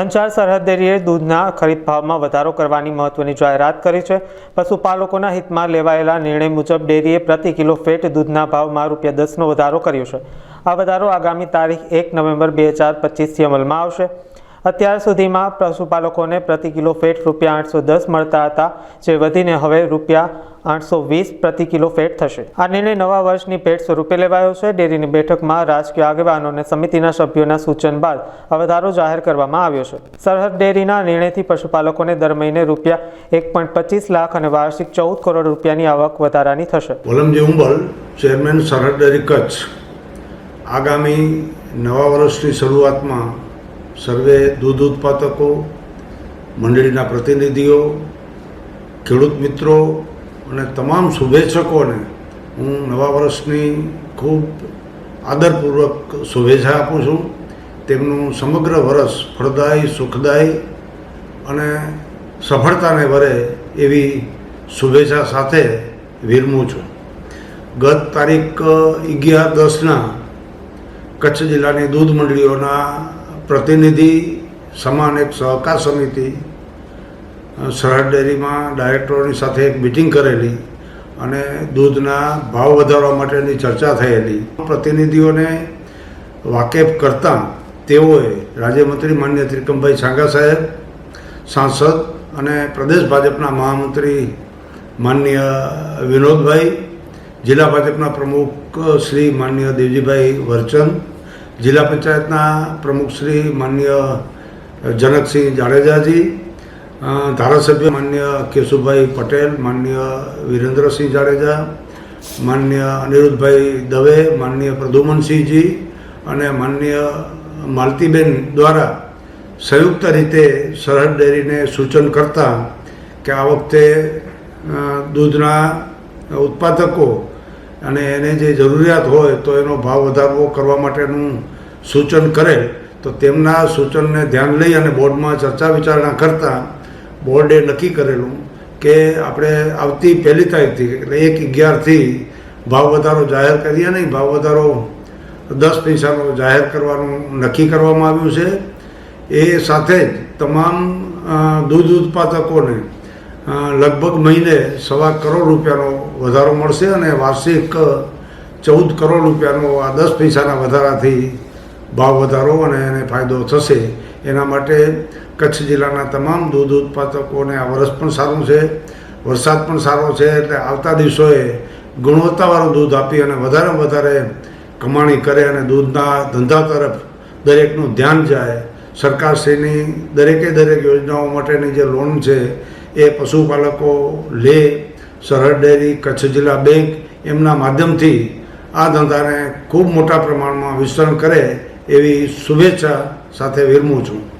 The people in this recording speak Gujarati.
અંચાર સરહદ ડેરીએ દૂધના ખરીદ ભાવમાં વધારો કરવાની મહત્વની જાહેરાત કરી છે. પશુપાલકોના હિતમાં લેવાયેલા નિર્ણય મુજબ ડેરીએ પ્રતિ કિલો ફેટ દૂધના ભાવમાં રૂપિયા દસનો વધારો કર્યો છે. આ વધારો આગામી તારીખ એક નવેમ્બર બે હજાર પચીસથી અમલમાં આવશે. અત્યાર સુધીમાં પશુપાલકોને પ્રતિ કિલો ફેટ રૂપિયા આઠસો દસ મળતા હતા, જે વધીને હવે રૂપિયા આઠસો વીસ પ્રતિ કિલો ફેટ થશે. આ નિર્ણય નવા વર્ષની ભેટ સ્વરૂપે લેવાયો છે. ડેરીની બેઠકમાં રાજકીય આગેવાનો અને સમિતિના સભ્યોના સૂચન બાદ વધારો જાહેર કરવામાં આવ્યો છે. સરહદ ડેરીના નિર્ણયથી પશુપાલકોને દર મહિને રૂપિયા એક પોઈન્ટ પચીસ લાખ અને વાર્ષિક ચૌદ કરોડ રૂપિયાની આવક વધારાની થશે. ઓલમજી ઉંબલ, ચેરમેન સરહદ ડેરી કચ્છ, આગામી નવા વર્ષની શરૂઆતમાં સર્વે દૂધ ઉત્પાદકો, મંડળીના પ્રતિનિધિઓ, ખેડૂત મિત્રો અને તમામ શુભેચ્છકોને હું નવા વર્ષની ખૂબ આદરપૂર્વક શુભેચ્છા આપું છું. તેમનું સમગ્ર વર્ષ ફળદાયી, સુખદાયી અને સફળતાને વરે એવી શુભેચ્છા સાથે વિરમું છું. ગત તારીખ અગિયાર દસના કચ્છ જિલ્લાની દૂધ મંડળીઓના પ્રતિનિધિ, સમાન એક સહકાર સમિતિ સરહદ ડેરીમાં ડાયરેક્ટરોની સાથે એક મિટિંગ કરેલી અને દૂધના ભાવ વધારવા માટેની ચર્ચા થયેલી. પ્રતિનિધિઓને વાકેફ કરતાં તેઓએ રાજ્યમંત્રી માન્ય ત્રિકમભાઈ છાંગા સાહેબ, સાંસદ અને પ્રદેશ ભાજપના મહામંત્રી માન્ય વિનોદભાઈ, જિલ્લા ભાજપના પ્રમુખ શ્રી માન્ય દેવજીભાઈ વરચંદ જિલ્લા પંચાયતના પ્રમુખ શ્રી માન્ય જનકસિંહ જાડેજાજી ધારાસભ્ય માન્ય કેશુભાઈ પટેલ, માન્ય વિરેન્દ્રસિંહ જાડેજા, માન્ય અનિરુદ્ધભાઈ દવે, માન્ય પ્રદુમનસિંહજી અને માન્ય માલતીબેન દ્વારા સંયુક્ત રીતે સરહદ ડેરીને સૂચન કરતા કે આ વખતે દૂધના ઉત્પાદકો અને એને જે જરૂરિયાત હોય તો એનો ભાવ વધારવો કરવા માટેનું સૂચન કરે, તો તેમના સૂચનને ધ્યાન લઈ અને બોર્ડમાં ચર્ચા વિચારણા કરતાં બોર્ડે નક્કી કરેલું કે આપણે આવતી પહેલી તારીખથી એટલે એક અગિયારથી ભાવ વધારો જાહેર કરીએ નહીં, ભાવ વધારો દસ પૈસાનો જાહેર કરવાનું નક્કી કરવામાં આવ્યું છે. એ સાથે જ તમામ દૂધ ઉત્પાદકોને લગભગ મહિને સવા કરોડ રૂપિયાનો વધારો મળશે અને વાર્ષિક ચૌદ કરોડ રૂપિયાનો આ દસ પૈસાના વધારાથી ભાવ વધારો અને એને ફાયદો થશે. એના માટે કચ્છ જિલ્લાના તમામ દૂધ ઉત્પાદકોને આ વરસ પણ સારું છે. વરસાદ પણ સારો છે એટલે આવતા દિવસોએ ગુણવત્તાવાળું દૂધ આપી અને વધારે વધારે કમાણી કરે અને દૂધના ધંધા તરફ દરેકનું ધ્યાન જાય. સરકારશ્રીની દરેકે દરેક યોજનાઓ માટેની જે લોન છે એ પશુપાલકો લે સરહદ ડેરી, કચ્છ જિલ્લા બેંક એમના માધ્યમથી આ ધંધાને ખૂબ મોટા પ્રમાણમાં વિસ્તરણ કરે એવી શુભેચ્છા સાથે વિરમું છું.